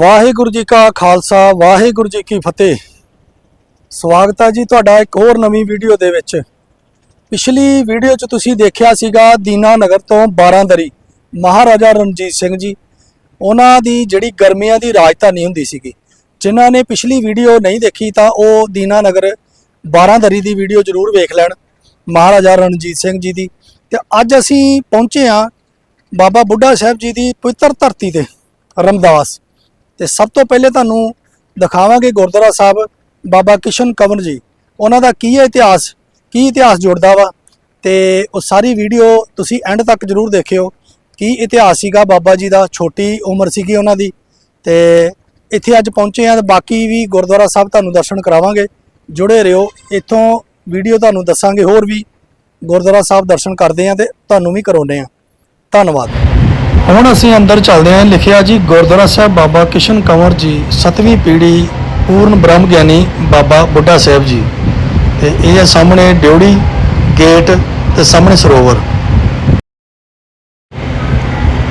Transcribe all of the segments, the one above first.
ਵਾਹਿਗੁਰੂ ਜੀ ਕਾ ਖਾਲਸਾ, ਵਾਹਿਗੁਰੂ ਜੀ ਕੀ ਫਤਿਹ। ਸਵਾਗਤ ਹੈ ਜੀ ਤੁਹਾਡਾ ਇੱਕ ਹੋਰ ਨਵੀਂ ਵੀਡੀਓ ਦੇ ਵਿੱਚ। ਪਿਛਲੀ ਵੀਡੀਓ 'ਚ ਤੁਸੀਂ ਦੇਖਿਆ ਸੀਗਾ ਦੀਨਾ ਨਗਰ ਤੋਂ ਬਾਰਾਂਦਰੀ ਮਹਾਰਾਜਾ ਰਣਜੀਤ ਸਿੰਘ ਜੀ। ਉਹਨਾਂ ਦੀ ਜਿਹੜੀ ਗਰਮੀਆਂ ਦੀ ਰਾਜਧਾਨੀ ਹੁੰਦੀ ਸੀਗੀ, ਜਿਨ੍ਹਾਂ ਨੇ ਪਿਛਲੀ ਵੀਡੀਓ ਨਹੀਂ ਦੇਖੀ ਤਾਂ ਉਹ ਦੀਨਾ ਨਗਰ ਬਾਰਾਂਦਰੀ ਦੀ ਵੀਡੀਓ ਜ਼ਰੂਰ ਵੇਖ ਲੈਣ, ਮਹਾਰਾਜਾ ਰਣਜੀਤ ਸਿੰਘ ਜੀ ਦੀ। ਤੇ ਅੱਜ ਅਸੀਂ ਪਹੁੰਚੇ ਹਾਂ ਬਾਬਾ ਬੁੱਢਾ ਸਾਹਿਬ ਜੀ ਦੀ ਪਵਿੱਤਰ ਧਰਤੀ ਤੇ, ਰਮਦਾਸ। ਤੇ ਸਭ ਤੋਂ ਪਹਿਲੇ ਤੁਹਾਨੂੰ ਦਿਖਾਵਾਂਗੇ ਗੁਰਦੁਆਰਾ ਸਾਹਿਬ ਬਾਬਾ ਕਿਸ਼ਨ ਕੰਵਰ ਜੀ। ਉਹਨਾਂ ਦਾ ਕੀ ਹੈ ਇਤਿਹਾਸ, ਕੀ ਇਤਿਹਾਸ ਜੁੜਦਾ ਵਾ? ਤੇ ਉਹ ਸਾਰੀ ਵੀਡੀਓ ਤੁਸੀਂ ਐਂਡ ਤੱਕ ਜਰੂਰ ਦੇਖਿਓ, ਕੀ ਇਤਿਹਾਸ ਸੀਗਾ ਬਾਬਾ ਜੀ ਦਾ, ਛੋਟੀ ਉਮਰ ਸੀਗੀ ਉਹਨਾਂ ਦੀ। ਤੇ ਇੱਥੇ ਅੱਜ ਪਹੁੰਚੇ ਆ ਤੇ ਬਾਕੀ ਵੀ ਗੁਰਦੁਆਰਾ ਸਾਹਿਬ ਤੁਹਾਨੂੰ ਦਰਸ਼ਨ ਕਰਾਵਾਂਗੇ। ਜੁੜੇ ਰਹੋ, ਇੱਥੋਂ ਵੀਡੀਓ ਤੁਹਾਨੂੰ ਦੱਸਾਂਗੇ ਹੋਰ ਵੀ। ਗੁਰਦੁਆਰਾ ਸਾਹਿਬ ਦਰਸ਼ਨ ਕਰਦੇ ਆ ਤੇ ਤੁਹਾਨੂੰ ਵੀ ਕਰਾਉਂਦੇ ਆ ਧੰਨਵਾਦ। ਹੁਣ ਅਸੀਂ ਅੰਦਰ ਚੱਲਦੇ ਹਾਂ। ਲਿਖਿਆ ਜੀ, ਗੁਰਦੁਆਰਾ ਸਾਹਿਬ ਬਾਬਾ ਕਿਸ਼ਨ ਕੰਵਰ ਜੀ, ਸਤਵੀਂ ਪੀੜ੍ਹੀ ਪੂਰਨ ਬ੍ਰਹਮ ਗਿਆਨੀ ਬਾਬਾ ਬੁੱਢਾ ਸਾਹਿਬ ਜੀ। ਤੇ ਇਹ ਹੈ ਸਾਹਮਣੇ ਡਿਉੜੀ ਗੇਟ ਤੇ ਸਾਹਮਣੇ ਸਰੋਵਰ।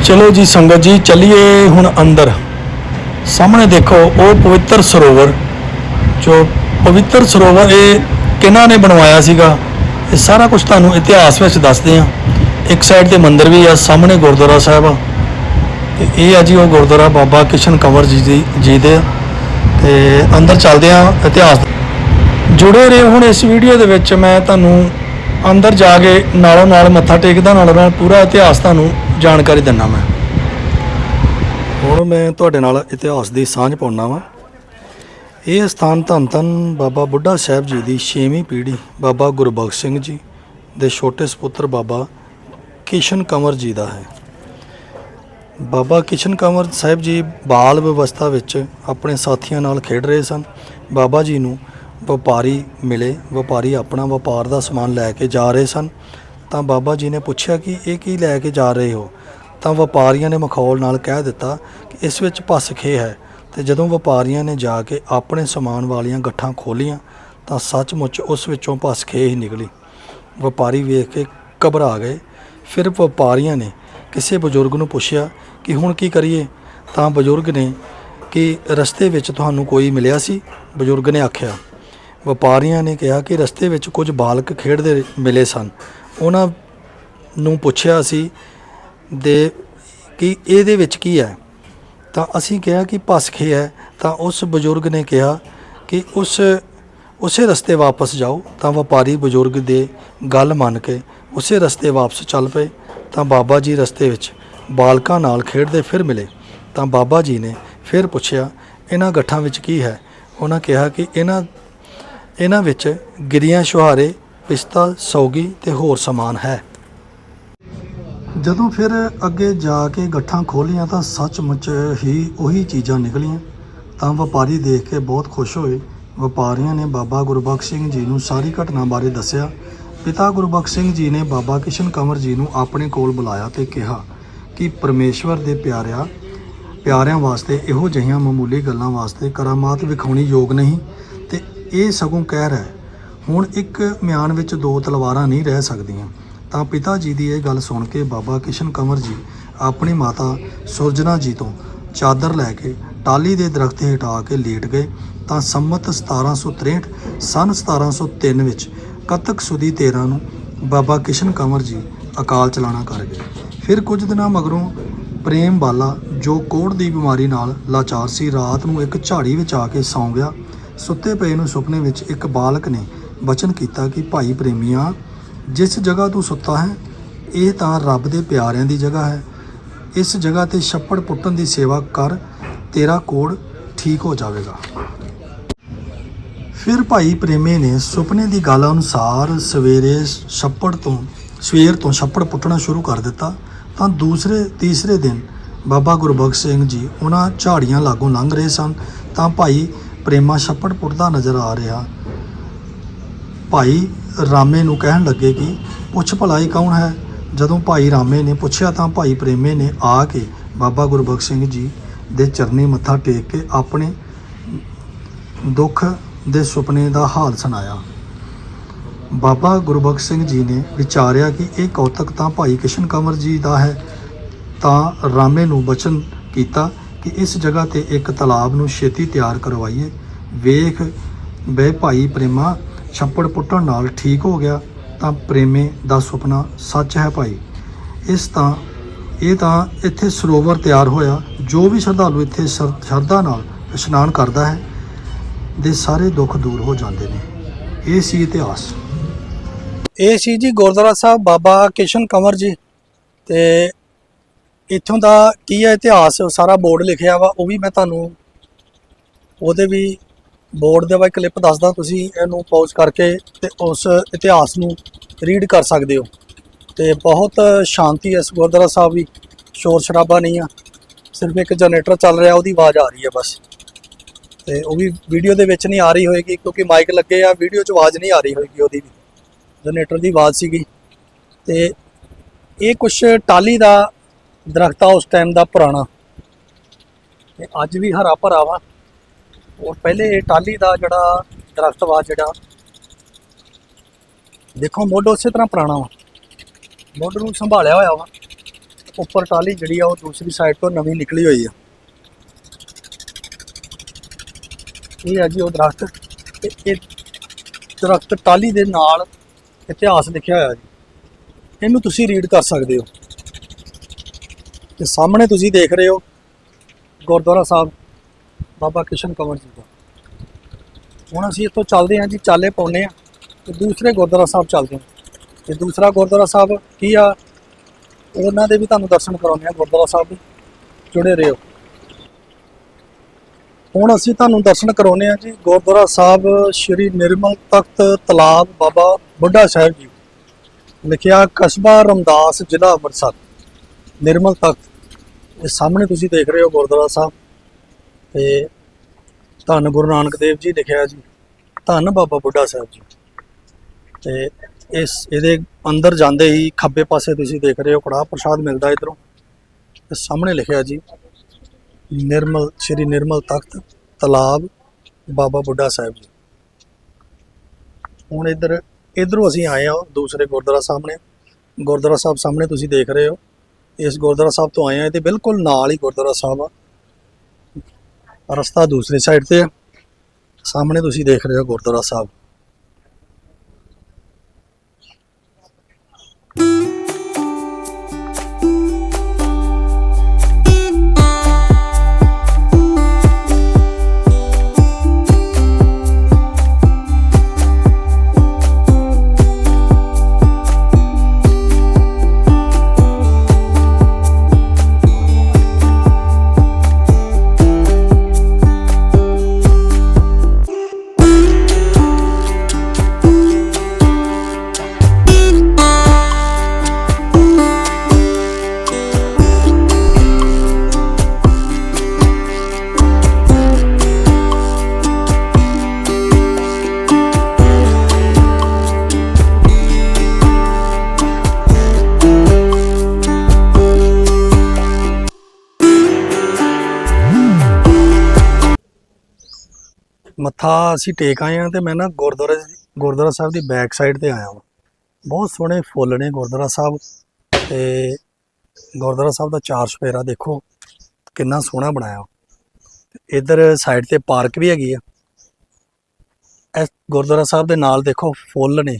ਚਲੋ ਜੀ ਸੰਗਤ ਜੀ, ਚੱਲੀਏ ਹੁਣ ਅੰਦਰ। ਸਾਹਮਣੇ ਦੇਖੋ, ਉਹ ਪਵਿੱਤਰ ਸਰੋਵਰ, ਜੋ ਪਵਿੱਤਰ ਸਰੋਵਰ ਇਹ ਕਿਹਨਾਂ ਨੇ ਬਣਵਾਇਆ ਸੀਗਾ? ਇਹ ਸਾਰਾ ਕੁਝ ਤੁਹਾਨੂੰ ਇਤਿਹਾਸ ਵਿੱਚ ਦੱਸਦੇ ਆ ਇੱਕ ਸਾਈਡ ਤੇ ਮੰਦਿਰ ਵੀ ਆ, ਸਾਹਮਣੇ ਗੁਰਦੁਆਰਾ ਸਾਹਿਬ ਆ। ਤੇ ਇਹ ਆ ਜੀ ਉਹ ਗੁਰਦੁਆਰਾ ਬਾਬਾ ਕਿਸ਼ਨ ਕੰਵਰ ਜੀ ਦੀ ਜੀ ਦੇ। ਆ। ਤੇ ਅੰਦਰ ਚੱਲਦੇ ਆ ਇਤਿਹਾਸ ਜੁੜੇ ਰਹੋ ਹੁਣ ਇਸ ਵੀਡੀਓ ਦੇ ਵਿੱਚ ਮੈਂ ਤੁਹਾਨੂੰ ਅੰਦਰ ਜਾ ਕੇ ਨਾਲੋਂ ਨਾਲ ਮੱਥਾ ਟੇਕਦਾ, ਨਾਲੋਂ ਨਾਲ ਪੂਰਾ ਇਤਿਹਾਸ ਤੁਹਾਨੂੰ ਜਾਣਕਾਰੀ ਦਿੰਨਾ ਮੈਂ। ਹੁਣ ਮੈਂ ਤੁਹਾਡੇ ਨਾਲ ਇਤਿਹਾਸ ਦੀ ਸਾਂਝ ਪਾਉਣਾ ਵਾਂ। ਇਹ ਸਥਾਨ ਧੰਨ ਧੰਨ ਬਾਬਾ ਬੁੱਢਾ ਸਾਹਿਬ ਜੀ ਦੀ 6ਵੀਂ ਪੀੜ੍ਹੀ, ਬਾਬਾ ਗੁਰਬਖਸ਼ ਸਿੰਘ ਜੀ ਦੇ ਛੋਟੇ ਸੁਪੁੱਤਰ ਬਾਬਾ ਕਿਸ਼ਨ ਕੰਵਰ ਜੀ ਦਾ ਹੈ। ਬਾਬਾ ਕਿਸ਼ਨ ਕੰਵਰ ਸਾਹਿਬ ਜੀ ਬਾਲ ਵਿਵਸਥਾ ਵਿੱਚ ਆਪਣੇ ਸਾਥੀਆਂ ਨਾਲ ਖੇਡ ਰਹੇ ਸਨ। ਬਾਬਾ ਜੀ ਨੂੰ ਵਪਾਰੀ ਮਿਲੇ। ਵਪਾਰੀ ਆਪਣਾ ਵਪਾਰ ਦਾ ਸਮਾਨ ਲੈ ਕੇ ਜਾ ਰਹੇ ਸਨ। ਤਾਂ ਬਾਬਾ ਜੀ ਨੇ ਪੁੱਛਿਆ ਕਿ ਇਹ ਕੀ ਲੈ ਕੇ ਜਾ ਰਹੇ ਹੋ? ਤਾਂ ਵਪਾਰੀਆਂ ਨੇ ਮਖੌਲ ਨਾਲ ਕਹਿ ਦਿੱਤਾ ਕਿ ਇਸ ਵਿੱਚ ਭਸ ਖੇ ਹੈ ਤੇ ਜਦੋਂ ਵਪਾਰੀਆਂ ਨੇ ਜਾ ਕੇ ਆਪਣੇ ਸਮਾਨ ਵਾਲੀਆਂ ਗੱਠਾਂ ਖੋਲੀਆਂ ਤਾਂ ਸੱਚਮੁੱਚ ਉਸ ਵਿੱਚੋਂ ਭਸ ਖੇ ਹੀ ਨਿਕਲੀ। ਵਪਾਰੀ ਵੇਖ ਕੇ ਘਬਰਾ ਗਏ। ਫਿਰ ਵਪਾਰੀਆਂ ਨੇ ਕਿਸੇ ਬਜ਼ੁਰਗ ਨੂੰ ਪੁੱਛਿਆ ਕਿ ਹੁਣ ਕੀ ਕਰੀਏ, ਤਾਂ ਬਜ਼ੁਰਗ ਨੇ ਕਿ ਰਸਤੇ ਵਿੱਚ ਤੁਹਾਨੂੰ ਕੋਈ ਮਿਲਿਆ ਸੀ? ਬਜ਼ੁਰਗ ਨੇ ਆਖਿਆ, ਵਪਾਰੀਆਂ ਨੇ ਕਿਹਾ ਕਿ ਰਸਤੇ ਵਿੱਚ ਕੁਝ ਬਾਲਕ ਖੇਡਦੇ ਮਿਲੇ ਸਨ। ਉਹਨਾਂ ਨੂੰ ਪੁੱਛਿਆ ਸੀ ਦੇ ਕਿ ਇਹਦੇ ਵਿੱਚ ਕੀ ਹੈ? ਤਾਂ ਅਸੀਂ ਕਿਹਾ ਕਿ ਭਸਖੇ ਹੈ। ਤਾਂ ਉਸ ਬਜ਼ੁਰਗ ਨੇ ਕਿਹਾ ਕਿ ਉਸ, ਉਸੇ ਰਸਤੇ ਵਾਪਸ ਜਾਓ। ਤਾਂ ਵਪਾਰੀ ਬਜ਼ੁਰਗ ਦੇ ਗੱਲ ਮੰਨ ਕੇ ਉਸੇ ਰਸਤੇ ਵਾਪਸ ਚੱਲ ਪਏ। ਤਾਂ ਬਾਬਾ ਜੀ ਰਸਤੇ ਵਿੱਚ ਬਾਲਕਾਂ ਨਾਲ ਖੇਡਦੇ ਫਿਰ ਮਿਲੇ। ਤਾਂ ਬਾਬਾ ਜੀ ਨੇ ਫਿਰ ਪੁੱਛਿਆ, ਇਹਨਾਂ ਗੱਠਾਂ ਵਿੱਚ ਕੀ ਹੈ? ਉਹਨਾਂ ਕਿਹਾ ਕਿ ਇਹਨਾਂ ਇਹਨਾਂ ਵਿੱਚ ਗਿਰੀਆਂ ਸ਼ੁਹਾਰੇ ਪਿਸਤਾ, ਸੌਗੀ ਤੇ ਹੋਰ ਸਮਾਨ ਹੈ। ਜਦੋਂ ਫਿਰ ਅੱਗੇ ਜਾ ਕੇ ਗੱਠਾਂ ਖੋਲੀਆਂ ਤਾਂ ਸੱਚਮੁੱਚ ਹੀ ਉਹੀ ਚੀਜ਼ਾਂ ਨਿਕਲੀਆਂ। ਤਾਂ ਵਪਾਰੀ ਦੇਖ ਕੇ ਬਹੁਤ ਖੁਸ਼ ਹੋਏ। ਵਪਾਰੀਆਂ ਨੇ ਬਾਬਾ ਗੁਰਬਖਸ਼ ਸਿੰਘ ਜੀ ਨੂੰ ਸਾਰੀ ਘਟਨਾ ਬਾਰੇ ਦੱਸਿਆ। ਪਿਤਾ ਗੁਰਬਖਸ਼ ਸਿੰਘ ਜੀ ਨੇ ਬਾਬਾ ਕਿਸ਼ਨ ਕੰਵਰ ਜੀ ਨੂੰ ਆਪਣੇ ਕੋਲ ਬੁਲਾਇਆ ਤੇ ਕਿਹਾ ਕਿ ਪਰਮੇਸ਼ਵਰ ਦੇ ਪਿਆਰਿਆ ਪਿਆਰਿਆਂ ਵਾਸਤੇ ਇਹੋ ਜਿਹੀਆਂ ਮਾਮੂਲੀ ਗੱਲਾਂ ਵਾਸਤੇ ਕਰਾਮਾਤ ਵਿਖਾਉਣੀ ਯੋਗ ਨਹੀਂ ਤੇ ਇਹ ਸਗੋਂ ਕਹਿ ਰਿਹਾ ਹੁਣ ਇੱਕ ਮਿਆਨ ਵਿੱਚ ਦੋ ਤਲਵਾਰਾਂ ਨਹੀਂ ਰਹਿ ਸਕਦੀਆਂ। ਤਾਂ ਪਿਤਾ ਜੀ ਦੀ ਇਹ ਗੱਲ ਸੁਣ ਕੇ ਬਾਬਾ ਕਿਸ਼ਨ ਕੰਵਰ ਜੀ ਆਪਣੀ ਮਾਤਾ ਸੁਰਜਨਾ ਜੀ ਤੋਂ ਚਾਦਰ ਲੈ ਕੇ ਟਾਲੀ ਦੇ ਦਰਖਤ ਤੇ ਹਟਾ ਕੇ ਲੇਟ ਗਏ। ਤਾਂ ਸੰਮਤ 1763 ਸਨ 1703 ਵਿੱਚ ਕੱਤਕ ਸੁਦੀ 13 ਨੂੰ ਬਾਬਾ ਕਿਸ਼ਨ ਕੰਵਰ ਜੀ ਅਕਾਲ ਚਲਾਣਾ ਕਰ ਗਏ? ਫਿਰ ਕੁਝ ਦਿਨਾਂ ਮਗਰੋਂ ਪ੍ਰੇਮ ਬਾਲਾ, ਜੋ ਕੋੜ ਦੀ ਬਿਮਾਰੀ ਨਾਲ ਲਾਚਾਰ ਸੀ, ਰਾਤ ਨੂੰ ਇੱਕ ਝਾੜੀ ਵਿੱਚ ਆ ਕੇ ਸੌਂ ਗਿਆ। ਸੁੱਤੇ ਪਏ ਨੂੰ ਸੁਪਨੇ ਵਿੱਚ ਇੱਕ ਬਾਲਕ ਨੇ ਬਚਨ ਕੀਤਾ ਕਿ, ਭਾਈ ਪ੍ਰੇਮੀਆਂ, ਜਿਸ ਜਗ੍ਹਾ ਤੂੰ ਸੁੱਤਾ ਹੈ, ਇਹ ਤਾਂ ਰੱਬ ਦੇ ਪਿਆਰਿਆਂ ਦੀ ਜਗ੍ਹਾ ਹੈ। ਇਸ ਜਗ੍ਹਾ ਤੇ ਛੱਪੜ ਪੁੱਟਣ ਦੀ ਸੇਵਾ ਕਰ, ਤੇਰਾ ਕੋੜ ਠੀਕ ਹੋ ਜਾਵੇਗਾ। ਫਿਰ ਭਾਈ ਪ੍ਰੇਮੇ ਨੇ ਸੁਪਨੇ ਦੀ ਗੱਲ ਅਨੁਸਾਰ ਸਵੇਰੇ ਛੱਪੜ ਤੋਂ, ਸਵੇਰ ਤੋਂ ਛੱਪੜ ਪੁੱਟਣਾ ਸ਼ੁਰੂ ਕਰ ਦਿੱਤਾ। ਤਾਂ ਦੂਸਰੇ, ਤੀਸਰੇ ਦਿਨ ਬਾਬਾ ਗੁਰਬਖਸ਼ ਸਿੰਘ ਜੀ ਉਹਨਾਂ ਝਾੜੀਆਂ ਲਾਗੋਂ ਲੰਘ ਰਹੇ ਸਨ। ਤਾਂ ਭਾਈ ਪ੍ਰੇਮਾ ਛੱਪੜ ਪੁੱਟਦਾ ਨਜ਼ਰ ਆ ਰਿਹਾ। ਭਾਈ ਰਾਮੇ ਨੂੰ ਕਹਿਣ ਲੱਗੇ ਕਿ, ਪੁੱਛ ਭਲਾਈ ਕੌਣ ਹੈ? ਜਦੋਂ ਭਾਈ ਰਾਮੇ ਨੇ ਪੁੱਛਿਆ ਤਾਂ ਭਾਈ ਪ੍ਰੇਮੇ ਨੇ ਆ ਕੇ ਬਾਬਾ ਗੁਰਬਖਸ਼ ਸਿੰਘ ਜੀ ਦੇ ਚਰਨੀ ਮੱਥਾ ਟੇਕ ਕੇ ਆਪਣੇ ਦੁੱਖ ਦੇ ਸੁਪਨੇ ਦਾ ਹਾਲ ਸੁਣਾਇਆ। ਬਾਬਾ ਗੁਰਬਖਸ਼ ਸਿੰਘ ਜੀ ਨੇ ਵਿਚਾਰਿਆ ਕਿ ਇਹ ਕੌਤਕ ਤਾਂ ਭਾਈ ਕਿਸ਼ਨ ਕੰਵਰ ਜੀ ਦਾ ਹੈ। ਤਾਂ ਰਾਮੇ ਨੂੰ ਬਚਨ ਕੀਤਾ ਕਿ ਇਸ ਜਗ੍ਹਾ ਤੇ ਇੱਕ ਤਲਾਬ ਨੂੰ ਛੇਤੀ ਤਿਆਰ ਕਰਵਾਈਏ। ਵੇਖ ਬੇ ਭਾਈ ਪ੍ਰੇਮਾ, ਛੱਪੜ ਪੁੱਟਣ ਨਾਲ ਠੀਕ ਹੋ ਗਿਆ ਤਾਂ ਪ੍ਰੇਮੇ ਦਾ ਸੁਪਨਾ ਸੱਚ ਹੈ ਭਾਈ। ਇਸ ਤਾਂ, ਇਹ ਤਾਂ ਇੱਥੇ ਸਰੋਵਰ ਤਿਆਰ ਹੋਇਆ, ਜੋ ਵੀ ਸ਼ਰਧਾਲੂ ਇੱਥੇ ਸ਼ਰ- ਸ਼ਰਧਾ ਨਾਲ ਇਸ਼ਨਾਨ ਕਰਦਾ ਹੈ ਦੇ ਸਾਰੇ ਦੁੱਖ ਦੂਰ ਹੋ ਜਾਂਦੇ ਨੇ। ਇਹ ਸੀ ਇਤਿਹਾਸ। ਇਹ ਸੀ ਜੀ ਗੁਰਦੁਆਰਾ ਸਾਹਿਬ ਬਾਬਾ ਕਿਸ਼ਨ ਕੰਵਰ ਜੀ। ਤੇ ਇੱਥੋਂ ਦਾ ਕੀ ਹੈ ਇਤਿਹਾਸ? ਸਾਰਾ ਬੋਰਡ ਲਿਖਿਆ ਵਾ, ਉਹ ਵੀ ਮੈਂ ਤੁਹਾਨੂੰ ਉਹਦੇ ਵੀ ਬੋਰਡ ਦੇ ਵਾ ਕਲਿੱਪ ਦੱਸਦਾ ਤੁਸੀਂ, ਇਹਨੂੰ ਪੌਜ਼ ਕਰਕੇ ਤੇ ਉਸ ਇਤਿਹਾਸ ਨੂੰ ਰੀਡ ਕਰ ਸਕਦੇ ਹੋ। ਤੇ ਬਹੁਤ ਸ਼ਾਂਤੀ ਹੈ ਇਸ ਗੁਰਦੁਆਰਾ ਸਾਹਿਬ ਵੀ, ਸ਼ੋਰ ਸ਼ਰਾਬਾ ਨਹੀਂ ਆ। ਸਿਰਫ ਇੱਕ ਜਨਰੇਟਰ ਚੱਲ ਰਿਹਾ, ਉਹਦੀ ਆਵਾਜ਼ ਆ ਰਹੀ ਹੈ ਬਸ। ਤੇ ਉਹ ਵੀ ਵੀਡੀਓ ਦੇ ਵਿੱਚ ਨਹੀਂ ਆ ਰਹੀ ਹੋਏਗੀ ਕਿਉਂਕਿ ਮਾਈਕ ਲੱਗੇ ਆ, ਵੀਡੀਓ 'ਚ ਆਵਾਜ਼ ਨਹੀਂ ਆ ਰਹੀ ਹੋਏਗੀ ਉਹਦੀ ਵੀ। ਜਨਰੇਟਰ ਦੀ ਆਵਾਜ਼ ਸੀਗੀ। ਤੇ ਇਹ ਕੁਛ ਟਾਲੀ ਦਾ ਦਰਖਤ ਆ ਉਸ ਟਾਈਮ ਦਾ ਪੁਰਾਣਾ। ਤੇ ਅੱਜ ਵੀ ਹਰਾ ਭਰਾ ਵਾ। ਔਰ ਪਹਿਲੇ ਇਹ ਟਾਲੀ ਦਾ ਜਿਹੜਾ ਦਰਖਤ ਵਾ ਜਿਹੜਾ, ਦੇਖੋ ਮੁੱਢ ਉਸੇ ਤਰ੍ਹਾਂ ਪੁਰਾਣਾ ਵਾ। ਮੁੱਢ ਨੂੰ ਸੰਭਾਲਿਆ ਹੋਇਆ ਵਾ। ਉੱਪਰ ਟਾਲੀ ਜਿਹੜੀ ਆ ਉਹ ਦੂਸਰੀ ਸਾਈਡ ਤੋਂ ਨਵੀਂ ਨਿਕਲੀ ਹੋਈ ਆ। ਇਹ ਹੈ ਜੀ ਉਹ ਦਰਖਤ ਤੇ ਇਹ ਦਰਖਤ ਟਾਲੀ ਦੇ ਨਾਲ ਇਤਿਹਾਸ ਲਿਖਿਆ ਹੋਇਆ ਜੀ। ਇਹਨੂੰ ਤੁਸੀਂ ਰੀਡ ਕਰ ਸਕਦੇ ਹੋ। ਤੇ ਸਾਹਮਣੇ ਤੁਸੀਂ ਦੇਖ ਰਹੇ ਹੋ ਗੁਰਦੁਆਰਾ ਸਾਹਿਬ, ਬਾਬਾ ਕਿਸ਼ਨ ਕੰਵਰ ਜੀ ਦਾ। ਹੁਣ ਅਸੀਂ ਇੱਥੋਂ ਚੱਲਦੇ ਹਾਂ ਜੀ, ਚਾਲੇ ਪਾਉਨੇ ਆ ਤੇ ਦੂਸਰੇ ਗੁਰਦੁਆਰਾ ਸਾਹਿਬ ਚੱਲਦੇ ਹਾਂ। ਤੇ ਦੂਸਰਾ ਗੁਰਦੁਆਰਾ ਸਾਹਿਬ ਕੀ ਆ? ਉਹਨਾਂ ਦੇ ਵੀ ਤੁਹਾਨੂੰ ਦਰਸ਼ਨ ਕਰਾਉਂਦੇ ਆ ਗੁਰਦੁਆਰਾ ਸਾਹਿਬ ਦੇ। ਜੁੜੇ ਰਹੋ। ਹੁਣ ਅਸੀਂ ਤੁਹਾਨੂੰ ਦਰਸ਼ਨ ਕਰਾਉਂਦੇ ਆ ਜੀ, ਗੁਰਦੁਆਰਾ ਸਾਹਿਬ ਸ੍ਰੀ ਨਿਰਮਲ ਤਖਤ ਤਲਾਬ ਬਾਬਾ ਬੁੱਢਾ ਸਾਹਿਬ ਜੀ। ਲਿਖਿਆ, ਕਸਬਾ ਰਮਦਾਸ, ਜ਼ਿਲ੍ਹਾ ਅੰਮ੍ਰਿਤਸਰ। ਨਿਰਮਲ ਤਖਤ। ਇਹ ਸਾਹਮਣੇ ਤੁਸੀਂ ਦੇਖ ਰਹੇ ਹੋ ਗੁਰਦੁਆਰਾ ਸਾਹਿਬ। ਤੇ ਧੰਨ ਗੁਰੂ ਨਾਨਕ ਦੇਵ ਜੀ ਲਿਖਿਆ ਜੀ, ਧੰਨ ਬਾਬਾ ਬੁੱਢਾ ਸਾਹਿਬ ਜੀ। ਤੇ ਇਸ, ਇਹਦੇ ਅੰਦਰ ਜਾਂਦੇ ਹੀ ਖੱਬੇ ਪਾਸੇ ਤੁਸੀਂ ਦੇਖ ਰਹੇ ਹੋ ਕੜਾਹ ਪ੍ਰਸ਼ਾਦ ਮਿਲਦਾ ਇਧਰੋਂ। ਤੇ ਸਾਹਮਣੇ ਲਿਖਿਆ ਜੀ ਨਿਰਮਲ, ਸ਼੍ਰੀ ਨਿਰਮਲ ਤਖਤ, ਤਲਾਬ, ਬਾਬਾ ਬੁੱਢਾ ਸਾਹਿਬ ਜੀ। ਹੁਣ ਇੱਧਰ, ਇਧਰੋਂ ਅਸੀਂ ਆਏ ਆ ਦੂਸਰੇ ਗੁਰਦੁਆਰਾ ਸਾਹਮਣੇ ਗੁਰਦੁਆਰਾ ਸਾਹਿਬ ਸਾਹਮਣੇ ਤੁਸੀਂ ਦੇਖ ਰਹੇ ਹੋ। ਇਸ ਗੁਰਦੁਆਰਾ ਸਾਹਿਬ ਤੋਂ ਆਏ ਆ ਤੇ ਬਿਲਕੁਲ ਨਾਲ ਹੀ ਗੁਰਦੁਆਰਾ ਸਾਹਿਬ ਆ। ਰਸਤਾ ਦੂਸਰੀ ਸਾਈਡ ਤੇ ਆ। ਸਾਹਮਣੇ ਤੁਸੀਂ ਦੇਖ ਰਹੇ ਹੋ ਗੁਰਦੁਆਰਾ ਸਾਹਿਬ। ਮੱਥਾ ਅਸੀਂ ਟੇਕ ਆਏ ਆ ਤੇ ਮੈਂ ਨਾ ਗੁਰਦੁਆਰੇ ਗੁਰਦੁਆਰਾ ਸਾਹਿਬ ਦੀ ਬੈਕ ਸਾਈਡ ਤੇ ਆਇਆ ਹਾਂ ਬਹੁਤ ਸੋਹਣੇ ਫੁੱਲ ਨੇ ਗੁਰਦੁਆਰਾ ਸਾਹਿਬ ਤੇ ਗੁਰਦੁਆਰਾ ਸਾਹਿਬ ਦਾ ਚਾਰ ਸਪੇਰਾ ਦੇਖੋ, ਕਿੰਨਾ ਸੋਹਣਾ ਬਣਾਇਆ। ਤੇ ਇਧਰ ਸਾਈਡ ਤੇ ਪਾਰਕ ਵੀ ਹੈਗੀ ਆ। ਇਸ ਗੁਰਦੁਆਰਾ ਸਾਹਿਬ ਦੇ ਨਾਲ ਦੇਖੋ ਫੁੱਲ ਨੇ।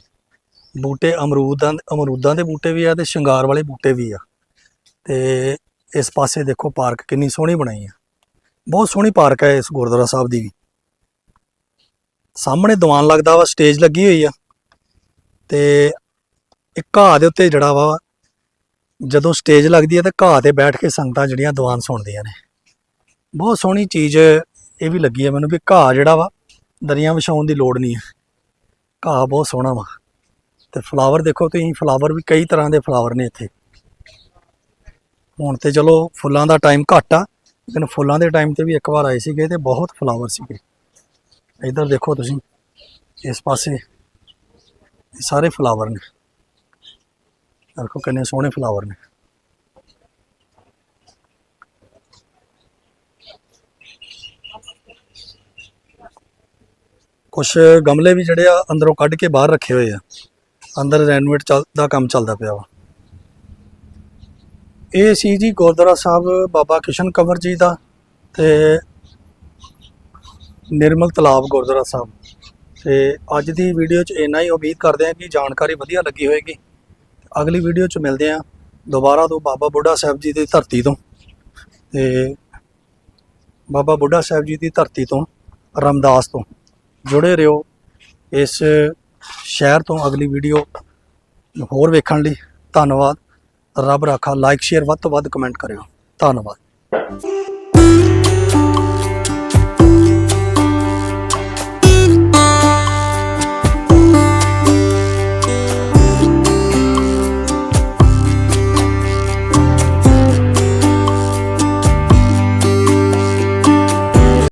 ਬੂਟੇ ਅਮਰੂਦਾਂ ਅਮਰੂਦਾਂ ਦੇ ਬੂਟੇ ਵੀ ਆ ਤੇ ਸ਼ਿੰਗਾਰ ਵਾਲੇ ਬੂਟੇ ਵੀ ਆ। ਤੇ ਇਸ ਪਾਸੇ ਦੇਖੋ ਪਾਰਕ ਕਿੰਨੀ ਸੋਹਣੀ ਬਣਾਈ ਆ। ਬਹੁਤ ਸੋਹਣੀ ਪਾਰਕ ਹੈ ਇਸ ਗੁਰਦੁਆਰਾ ਸਾਹਿਬ ਦੀ ਵੀ। ਸਾਹਮਣੇ ਦੀਵਾਨ ਲੱਗਦਾ ਵਾ, ਸਟੇਜ ਲੱਗੀ ਹੋਈ ਆ। ਤੇ ਇੱਕ ਘਾਹ ਦੇ ਉੱਤੇ ਜਿਹੜਾ ਵਾ, ਜਦੋਂ ਸਟੇਜ ਲੱਗਦੀ ਹੈ ਤਾਂ ਘਾਹ ਤੇ ਬੈਠ ਕੇ ਸੰਗਤਾਂ ਜਿਹੜੀਆਂ ਦੀਵਾਨ ਸੁਣਦੀਆਂ ਨੇ। ਬਹੁਤ ਸੋਹਣੀ ਚੀਜ਼ ਇਹ ਵੀ ਲੱਗੀ ਹੈ ਮੈਨੂੰ ਵੀ, ਘਾਹ ਜਿਹੜਾ ਵਾ, ਦਰੀਆਂ ਵਿਛਾਉਣ ਦੀ ਲੋੜ ਨਹੀਂ ਹੈ ਘਾਹ ਬਹੁਤ ਸੋਹਣਾ ਵਾ। ਤੇ ਫਲਾਵਰ ਦੇਖੋ ਤੁਸੀਂ, ਫਲਾਵਰ ਵੀ ਕਈ ਤਰ੍ਹਾਂ ਦੇ ਫਲਾਵਰ ਨੇ ਇੱਥੇ। ਹੁਣ ਤੇ ਚਲੋ ਫੁੱਲਾਂ ਦਾ ਟਾਈਮ ਘੱਟ ਆ, ਲੇਕਿਨ ਫੁੱਲਾਂ ਦੇ ਟਾਈਮ ਤੇ ਵੀ ਇੱਕ ਵਾਰ ਆਏ ਸੀਗੇ ਤੇ ਬਹੁਤ ਫਲਾਵਰ ਸੀਗੇ। ਇੱਧਰ ਦੇਖੋ ਤੁਸੀਂ, ਇਸ ਪਾਸੇ ਇਹ ਸਾਰੇ ਫਲਾਵਰ ਨੇ। ਦੇਖੋ ਕਿੰਨੇ ਸੋਹਣੇ ਫਲਾਵਰ ਨੇ। ਕੁਝ ਗਮਲੇ ਵੀ ਜਿਹੜੇ ਆ ਅੰਦਰੋਂ ਕੱਢ ਕੇ ਬਾਹਰ ਰੱਖੇ ਹੋਏ ਆ। ਅੰਦਰ ਰੈਨੋਵੇਟ ਚੱਲ, ਦਾ ਕੰਮ ਚੱਲਦਾ ਪਿਆ ਵਾ। ਇਹ ਸੀ ਜੀ ਗੁਰਦੁਆਰਾ ਸਾਹਿਬ ਬਾਬਾ ਕਿਸ਼ਨ ਕੰਵਰ ਜੀ ਦਾ ਤੇ ਨਿਰਮਲ ਤਲਾਬ ਗੁਰਦੁਆਰਾ ਸਾਹਿਬ। ਤੇ ਅੱਜ ਦੀ ਵੀਡੀਓ 'ਚ ਇੰਨਾ ਹੀ, ਉਮੀਦ ਕਰਦੇ ਹਾਂ ਕਿ ਜਾਣਕਾਰੀ ਵਧੀਆ ਲੱਗੀ ਹੋਵੇਗੀ ਅਗਲੀ ਵੀਡੀਓ 'ਚ ਮਿਲਦੇ ਹਾਂ ਦੁਬਾਰਾ ਤੋਂ ਬਾਬਾ ਬੁੱਢਾ ਸਾਹਿਬ ਜੀ ਦੀ ਧਰਤੀ ਤੋਂ। ਤੇ ਬਾਬਾ ਬੁੱਢਾ ਸਾਹਿਬ ਜੀ ਦੀ ਧਰਤੀ ਤੋਂ, ਰਮਦਾਸ ਤੋਂ। ਜੁੜੇ ਰਹੋ ਇਸ ਸ਼ਹਿਰ ਤੋਂ ਅਗਲੀ ਵੀਡੀਓ ਹੋਰ ਵੇਖਣ ਲਈ। ਧੰਨਵਾਦ। ਰੱਬ ਰਾਖਾ। ਲਾਈਕ ਸ਼ੇਅਰ ਵੱਧ ਤੋਂ ਵੱਧ ਕਮੈਂਟ ਕਰਿਓ। ਧੰਨਵਾਦ।